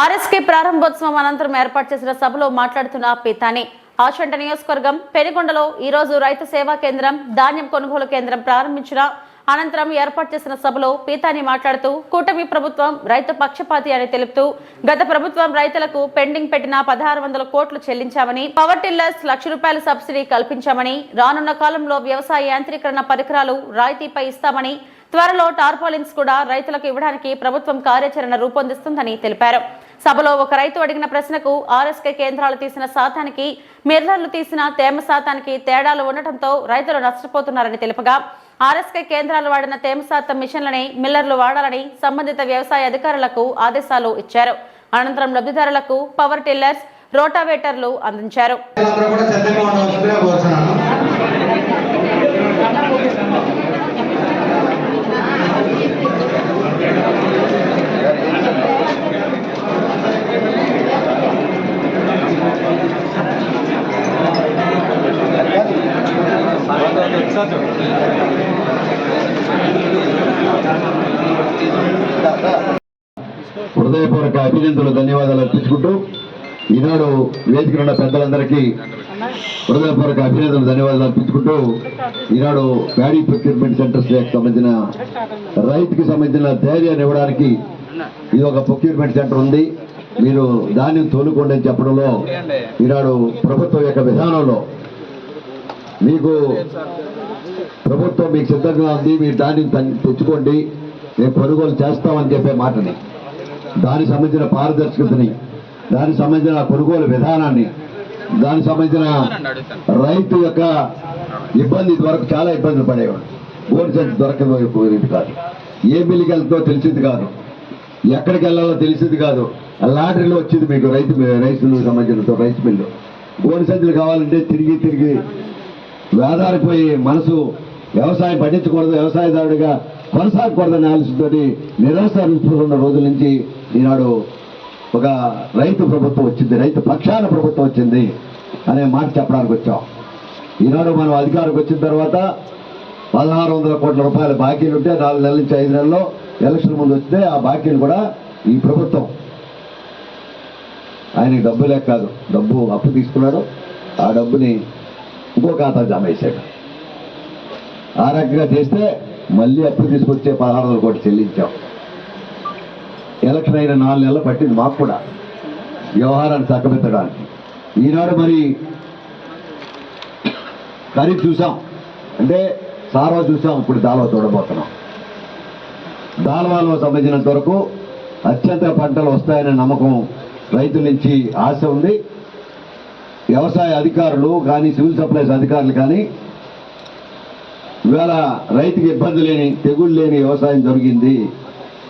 RSK ప్రారంభోత్సవం అనంతరం ఏర్పాటు చేసిన సభలో మాట్లాడుతున్న పీతాని. ఆచంట నియోజకవర్గం పెనుగొండలో ఈ రోజు రైతు సేవా కేంద్రం ధాన్యం కొనుగోలు కేంద్రం ప్రారంభించిన అనంతరం ఏర్పాటు చేసిన సభలో పీతాని మాట్లాడుతూ కూటమి ప్రభుత్వం రైతు పక్షపాతి అని తెలుపుతూ గత ప్రభుత్వం రైతులకు పెండింగ్ పెట్టిన పదహారు వందల కోట్లు చెల్లించామని పవర్ టిల్లర్స్ లక్ష రూపాయల సబ్సిడీ కల్పించామని రానున్న కాలంలో వ్యవసాయ యాంత్రీకరణ పరికరాలు రాయితీపై ఇస్తామని త్వరలో టార్పాలిన్స్ కూడా రైతులకు ఇవ్వడానికి ప్రభుత్వం కార్యాచరణ రూపొందిస్తుందని తెలిపారు. సభలో ఒక రైతు అడిగిన ప్రశ్నకు ఆర్ఎస్కే కేంద్రాలు తీసిన శాతానికి మిర్రర్లు తీసిన తేమ శాతానికి తేడాలు ఉండటంతో రైతులు నష్టపోతున్నారని తెలుపగా ఆర్ఎస్కే కేంద్రాలు వాడిన తేమ శాతం మిషన్లని మిల్లర్లు వాడాలని సంబంధిత వ్యవసాయ అధికారులకు ఆదేశాలు ఇచ్చారు. అనంతరం లబ్ధిదారులకు పవర్ టిల్లర్స్ రోటావేటర్లు అందించారు అందరూ కూడా సిద్ధంగా ఉండవలసిందిగా కోరుతున్నాను హృదయపూర్వక అభినందనలు ధన్యవాదాలు అర్పించుకుంటూ ఈనాడు వేదిక ఉన్న పెద్దలందరికీ హృదయపూర్వక అభినందనలు ధన్యవాదాలు అర్పించుకుంటూ ఈనాడు ప్యాడీ ప్రొక్యూర్మెంట్ సెంటర్స్ సంబంధించిన రైతుకి సంబంధించిన ధైర్యాన్ని ఇవ్వడానికి ఇది ఒక ప్రొక్యూర్మెంట్ సెంటర్ ఉంది. మీరు ధాన్యం తోలుకోండి అని చెప్పడంలో ఈనాడు ప్రభుత్వం యొక్క విధానంలో మీకు ప్రభుత్వం మీకు సిద్ధంగా ఉంది మీరు దాన్ని తెచ్చుకోండి. మేము కొనుగోలు చేస్తామని చెప్పే మాటని. దానికి సంబంధించిన పారదర్శకతని దానికి సంబంధించిన కొనుగోలు విధానాన్ని దానికి సంబంధించిన రైతు యొక్క ఇబ్బంది వరకు చాలా ఇబ్బందులు పడేవాడు. గోల్డ్ సెట్ దొరకదు కాదు. ఏ బిల్లుకి వెళ్తుందో తెలిసింది కాదు. ఎక్కడికి వెళ్ళాలో తెలిసింది కాదు. లాటరీలో వచ్చింది మీకు రైతు రైతులకు సంబంధించిన రైతు మిల్లు గోల్డ్ సంచులు కావాలంటే తిరిగి తిరిగి వేదారిపోయి మనసు వ్యవసాయం పండించకూడదు వ్యవసాయదారుడిగా కొనసాగకూడదని ఆలోచనతో నిరాశిస్తున్న రోజుల నుంచి ఈనాడు ఒక రైతు ప్రభుత్వం వచ్చింది రైతు పక్షాన ప్రభుత్వం వచ్చింది అనే మాట చెప్పడానికి వచ్చాం. ఈనాడు మనం అధికారికి వచ్చిన తర్వాత పదహారు వందల కోట్ల రూపాయల బాకీలు ఉంటే నాలుగు నెలల నుంచి ఐదు నెలల్లో ఎలక్షన్ ముందు వస్తే ఆ బాకీలు కూడా ఈ ప్రభుత్వం. ఆయనకి డబ్బు లేక కాదు డబ్బు అప్పు తీసుకున్నాడు. ఆ డబ్బుని ఇంకో ఖాతా జమ వేసాడు ఆ రకంగా చేస్తే మళ్ళీ అప్పు తీసుకొచ్చే పదహారు వందల కోట్లు చెల్లించాం ఎలక్షన్ అయిన నాలుగు నెలలు పట్టింది మాకు కూడా వ్యవహారాన్ని చక్కబెత్తడానికి ఈనాడు మరి ఖరీఫ్ చూసాం అంటే సారవ చూసాం ఇప్పుడు దాల్వా చూడబోతున్నాం దాల్వాలో సంబంధించినంత వరకు అత్యంత పంటలు వస్తాయనే నమ్మకం రైతుల నుంచి ఆశ ఉంది వ్యవసాయ అధికారులు కానీ సివిల్ సప్లైస్ అధికారులు కానీ ఇవాళ రైతుకి ఇబ్బంది లేని తెగుళ్ళు లేని వ్యవసాయం జరిగింది.